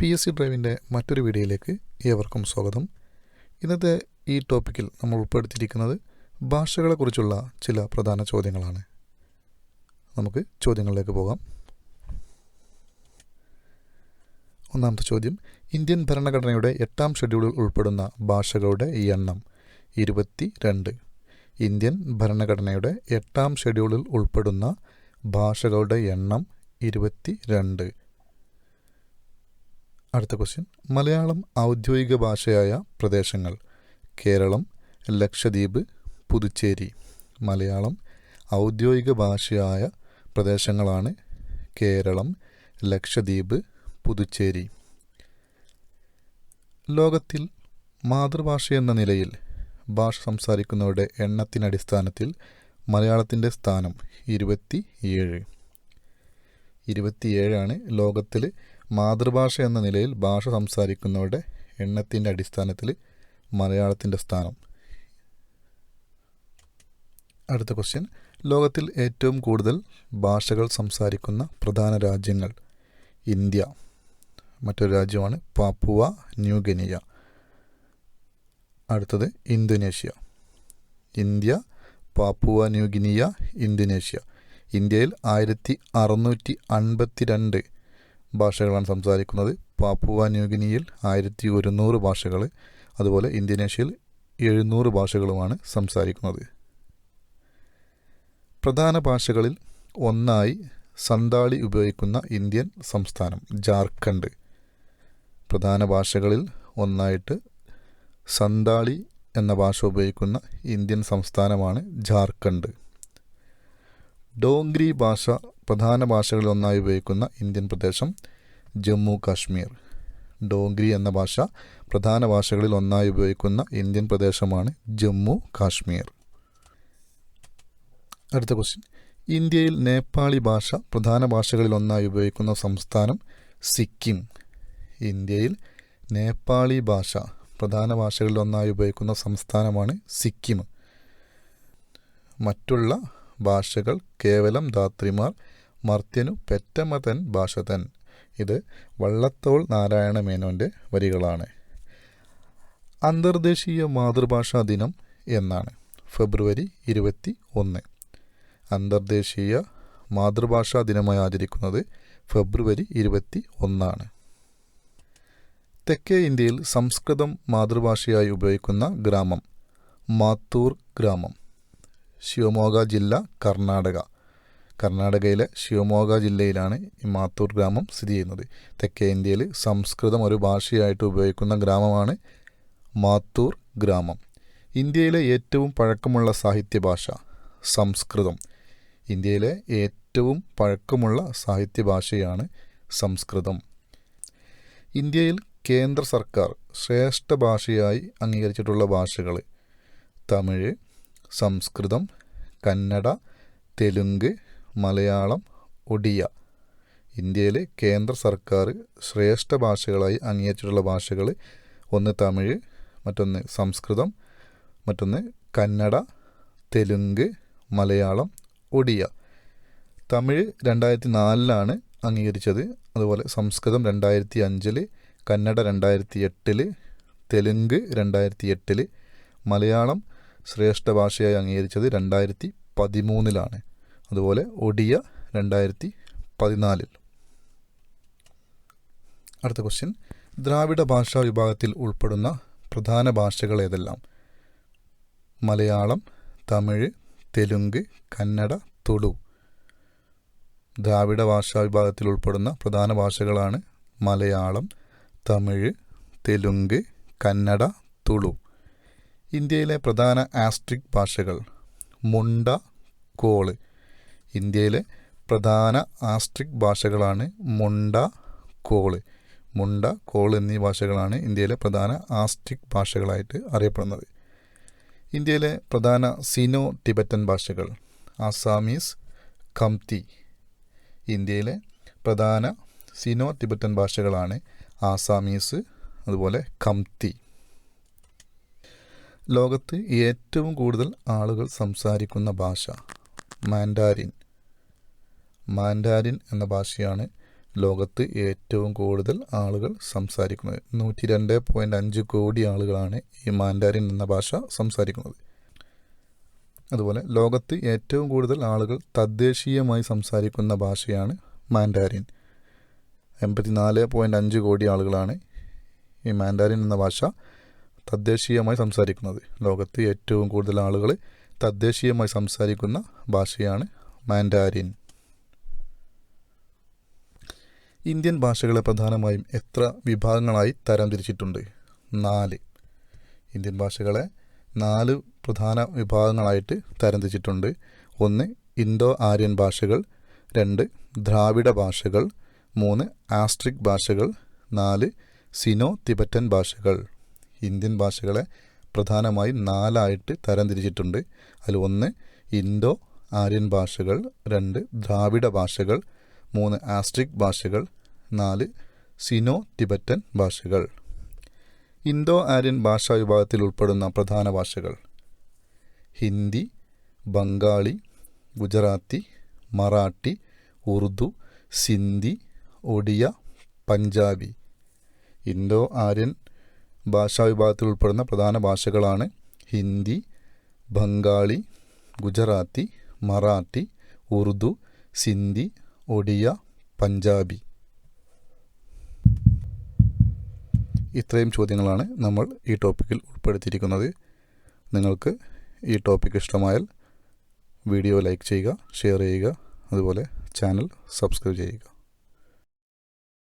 P S C ഡ്രൈവിന്റെ മറ്റൊരു വീഡിയോയിലേക്ക് ഏവർക്കും സ്വാഗതം. ഇന്നത്തെ ഈ ടോപ്പിക്കിൽ നമ്മൾ ഉൾപ്പെടുത്തിയിരിക്കുന്നത് ഭാഷകളെക്കുറിച്ചുള്ള ചില പ്രധാന ചോദ്യങ്ങളാണ്. നമുക്ക് ചോദ്യങ്ങളിലേക്ക് പോകാം. ഒന്നാമത്തെ ചോദ്യം ഇന്ത്യൻ ഭരണഘടനയുടെ എട്ടാം ഷെഡ്യൂളിൽ ഉൾപ്പെടുന്ന ഭാഷകളുടെ എണ്ണം ഇരുപത്തി രണ്ട് ഇന്ത്യൻ ഭരണഘടനയുടെ എട്ടാം ഷെഡ്യൂളിൽ ഉൾപ്പെടുന്ന ഭാഷകളുടെ എണ്ണം ഇരുപത്തി രണ്ട് അടുത്ത ക്വസ്റ്റ്യൻ മലയാളം ഔദ്യോഗിക ഭാഷയായ പ്രദേശങ്ങൾ. കേരളം ലക്ഷദ്വീപ് പുതുച്ചേരി. മലയാളം ഔദ്യോഗിക ഭാഷയായ പ്രദേശങ്ങളാണ് കേരളം ലക്ഷദ്വീപ് പുതുച്ചേരി. ലോകത്തിൽ മാതൃഭാഷ എന്ന നിലയിൽ ഭാഷ സംസാരിക്കുന്നവരുടെ എണ്ണത്തിനടിസ്ഥാനത്തിൽ മലയാളത്തിന്റെ സ്ഥാനം ഇരുപത്തി ഏഴ് ഇരുപത്തിയേഴാണ് ലോകത്തിൽ മാതൃഭാഷ എന്ന നിലയിൽ ഭാഷ സംസാരിക്കുന്നവരുടെ എണ്ണത്തിന്റെ അടിസ്ഥാനത്തിൽ മലയാളത്തിന്റെ സ്ഥാനം. അടുത്ത ക്വസ്റ്റ്യൻ ലോകത്തിൽ ഏറ്റവും കൂടുതൽ ഭാഷകൾ സംസാരിക്കുന്ന പ്രധാന രാജ്യങ്ങൾ ഇന്ത്യ. മറ്റൊരു രാജ്യമാണ് പാപ്പുവ ന്യൂഗനിയ അടുത്തത് Indonesia. India Papua New Guinea Indonesia. ഇന്ത്യയിൽ ആയിരത്തി അറുന്നൂറ്റി അൻപത്തി രണ്ട് ഭാഷകളാണ് സംസാരിക്കുന്നത്. പാപ്പുവ ന്യൂഗിനിയിൽ ആയിരത്തി ഒരുന്നൂറ് ഭാഷകൾ അതുപോലെ ഇന്തോനേഷ്യയിൽ എഴുന്നൂറ് ഭാഷകളുമാണ് സംസാരിക്കുന്നത്. പ്രധാന ഭാഷകളിൽ ഒന്നായി സന്താളി ഉപയോഗിക്കുന്ന ഇന്ത്യൻ സംസ്ഥാനം ജാർഖണ്ഡ്. പ്രധാന ഭാഷകളിൽ ഒന്നായിട്ട് സന്താളി എന്ന ഭാഷ ഉപയോഗിക്കുന്ന ഇന്ത്യൻ സംസ്ഥാനമാണ് ജാർഖണ്ഡ്. ഡോംഗ്രി ഭാഷ പ്രധാന ഭാഷകളിലൊന്നായി ഉപയോഗിക്കുന്ന ഇന്ത്യൻ പ്രദേശം ജമ്മു കാശ്മീർ. ഡോഗ്രി എന്ന ഭാഷ പ്രധാന ഭാഷകളിൽ ഒന്നായി ഉപയോഗിക്കുന്ന ഇന്ത്യൻ പ്രദേശമാണ് ജമ്മു കാശ്മീർ. അടുത്ത ക്വസ്റ്റ്യൻ ഇന്ത്യയിൽ നേപ്പാളി ഭാഷ പ്രധാന ഭാഷകളിൽ ഒന്നായി ഉപയോഗിക്കുന്ന സംസ്ഥാനം സിക്കിം. ഇന്ത്യയിൽ നേപ്പാളി ഭാഷ പ്രധാന ഭാഷകളിൽ ഒന്നായി ഉപയോഗിക്കുന്ന സംസ്ഥാനമാണ് സിക്കിം. മറ്റുള്ള ഭാഷകൾ കേവലം ധാത്രിമാർ മർത്യനു പെറ്റമതൻ ഭാഷതൻ. ഇത് വള്ളത്തോൾ നാരായണ മേനോന്റെ വരികളാണ്. അന്തർദേശീയ മാതൃഭാഷാ ദിനം എന്നാണ്. ഫെബ്രുവരി ഇരുപത്തി ഒന്ന്. അന്തർദേശീയ മാതൃഭാഷാ ദിനമായി ആചരിക്കുന്നത് ഫെബ്രുവരി ഇരുപത്തി ഒന്നാണ്. തെക്കേ ഇന്ത്യയിൽ സംസ്കൃതം മാതൃഭാഷയായി ഉപയോഗിക്കുന്ന ഗ്രാമം മാത്തൂർ ഗ്രാമം. ശിവമോഗ ജില്ല കർണാടക. കർണാടകയിലെ ശിവമോഗ ജില്ലയിലാണ് ഈ മാത്തൂർ ഗ്രാമം സ്ഥിതി ചെയ്യുന്നത്. തെക്കേ ഇന്ത്യയിൽ സംസ്കൃതം ഒരു ഭാഷയായിട്ട് ഉപയോഗിക്കുന്ന ഗ്രാമമാണ് മാത്തൂർ ഗ്രാമം. ഇന്ത്യയിലെ ഏറ്റവും പഴക്കമുള്ള സാഹിത്യഭാഷ സംസ്കൃതം. ഇന്ത്യയിലെ ഏറ്റവും പഴക്കമുള്ള സാഹിത്യഭാഷയാണ് സംസ്കൃതം. ഇന്ത്യയിൽ കേന്ദ്ര സർക്കാർ ശ്രേഷ്ഠ ഭാഷയായി അംഗീകരിച്ചിട്ടുള്ള ഭാഷകൾ തമിഴ് സംസ്കൃതം കന്നഡ തെലുങ്ക് മലയാളം ഒഡിയ. ഇന്ത്യയിലെ കേന്ദ്ര സർക്കാർ ശ്രേഷ്ഠ ഭാഷകളായി അംഗീകരിച്ചിട്ടുള്ള ഭാഷകൾ ഒന്ന് തമിഴ് മറ്റൊന്ന് സംസ്കൃതം മറ്റൊന്ന് കന്നഡ തെലുങ്ക് മലയാളം ഒഡിയ. തമിഴ് രണ്ടായിരത്തി നാലിലാണ് അംഗീകരിച്ചത്. അതുപോലെ സംസ്കൃതം രണ്ടായിരത്തി അഞ്ചിൽ കന്നഡ രണ്ടായിരത്തി എട്ടിൽ തെലുങ്ക് രണ്ടായിരത്തി എട്ടിൽ മലയാളം ശ്രേഷ്ഠ ഭാഷയായി അംഗീകരിച്ചത് രണ്ടായിരത്തി പതിമൂന്നിലാണ് അതുപോലെ ഒഡിയ രണ്ടായിരത്തി പതിനാലിൽ അടുത്ത ക്വസ്റ്റ്യൻ ദ്രാവിഡ ഭാഷാ വിഭാഗത്തിൽ ഉൾപ്പെടുന്ന പ്രധാന ഭാഷകൾ ഏതെല്ലാം? മലയാളം തമിഴ് തെലുങ്ക് കന്നഡ തുളു ദ്രാവിഡ ഭാഷാ വിഭാഗത്തിൽ ഉൾപ്പെടുന്ന പ്രധാന ഭാഷകളാണ് മലയാളം തമിഴ് തെലുങ്ക് കന്നഡ തുളു ഇന്ത്യയിലെ പ്രധാന ആസ്ട്രിക് ഭാഷകൾ മുണ്ട കോൾ. ഇന്ത്യയിലെ പ്രധാന ആസ്ട്രിക് ഭാഷകളാണ് മുണ്ട കോൾ. മുണ്ട കോൾ എന്നീ ഭാഷകളാണ് ഇന്ത്യയിലെ പ്രധാന ആസ്ട്രിക് ഭാഷകളായിട്ട് അറിയപ്പെടുന്നത്. ഇന്ത്യയിലെ പ്രധാന സിനോ ടിബറ്റൻ ഭാഷകൾ ആസാമീസ് കംതി ഇന്ത്യയിലെ പ്രധാന സിനോ ടിബറ്റൻ ഭാഷകളാണ് ആസാമീസ് അതുപോലെ കംതി ലോകത്ത് ഏറ്റവും കൂടുതൽ ആളുകൾ സംസാരിക്കുന്ന ഭാഷ മാൻഡാരിൻ. മാൻഡാരിൻ എന്ന ഭാഷയാണ് ലോകത്ത് ഏറ്റവും കൂടുതൽ ആളുകൾ സംസാരിക്കുന്നത്. നൂറ്റി രണ്ട് പോയിന്റ് അഞ്ച് കോടി ആളുകളാണ് ഈ മാൻഡാരിൻ എന്ന ഭാഷ സംസാരിക്കുന്നത്. അതുപോലെ ലോകത്ത് ഏറ്റവും കൂടുതൽ ആളുകൾ തദ്ദേശീയമായി സംസാരിക്കുന്ന ഭാഷയാണ് മാൻഡാരിൻ. എൺപത്തിനാല് പോയിന്റ് അഞ്ച് കോടി ആളുകളാണ് ഈ മാൻഡാരിൻ എന്ന ഭാഷ തദ്ദേശീയമായി സംസാരിക്കുന്നത്. ലോകത്ത് ഏറ്റവും കൂടുതൽ ആളുകൾ തദ്ദേശീയമായി സംസാരിക്കുന്ന ഭാഷയാണ് മാൻഡാരിൻ. ഇന്ത്യൻ ഭാഷകളെ പ്രധാനമായും എത്ര വിഭാഗങ്ങളായി തരംതിരിച്ചിട്ടുണ്ട്? നാല്. ഇന്ത്യൻ ഭാഷകളെ നാല് പ്രധാന വിഭാഗങ്ങളായിട്ട് തരംതിരിച്ചിട്ടുണ്ട്. ഒന്ന് ഇൻഡോ ആര്യൻ ഭാഷകൾ. രണ്ട് ദ്രാവിഡ ഭാഷകൾ. മൂന്ന് ആസ്ട്രിക് ഭാഷകൾ. നാല് സിനോ തിബറ്റൻ ഭാഷകൾ. ഇന്ത്യൻ ഭാഷകളെ പ്രധാനമായും നാലായിട്ട് തരംതിരിച്ചിട്ടുണ്ട്. അതിൽ ഒന്ന് ഇൻഡോ ആര്യൻ ഭാഷകൾ രണ്ട് ദ്രാവിഡ ഭാഷകൾ മൂന്ന് ആസ്ട്രിക് ഭാഷകൾ നാല് സിനോ ടിബറ്റൻ ഭാഷകൾ. ഇൻഡോ ആര്യൻ ഭാഷാ വിഭാഗത്തിൽ ഉൾപ്പെടുന്ന പ്രധാന ഭാഷകൾ ഹിന്ദി ബംഗാളി ഗുജറാത്തി മറാഠി ഉറുദു സിന്ധി ഒഡിയ പഞ്ചാബി. ഇൻഡോ ആര്യൻ ഭാഷാ വിഭാഗത്തിൽ ഉൾപ്പെടുന്ന പ്രധാന ഭാഷകളാണ് ഹിന്ദി ബംഗാളി ഗുജറാത്തി മറാത്തി ഉറുദു സിന്ധി ഒഡിയ പഞ്ചാബി. ഇത്രയും ചോദ്യങ്ങളാണ് നമ്മൾ ഈ ടോപ്പിക്കിൽ ഉൾപ്പെടുത്തിയിരിക്കുന്നത്. നിങ്ങൾക്ക് ഈ ടോപ്പിക് ഇഷ്ടമായാൽ വീഡിയോ ലൈക്ക് ചെയ്യുക ഷെയർ ചെയ്യുക അതുപോലെ ചാനൽ സബ്സ്ക്രൈബ് ചെയ്യുക.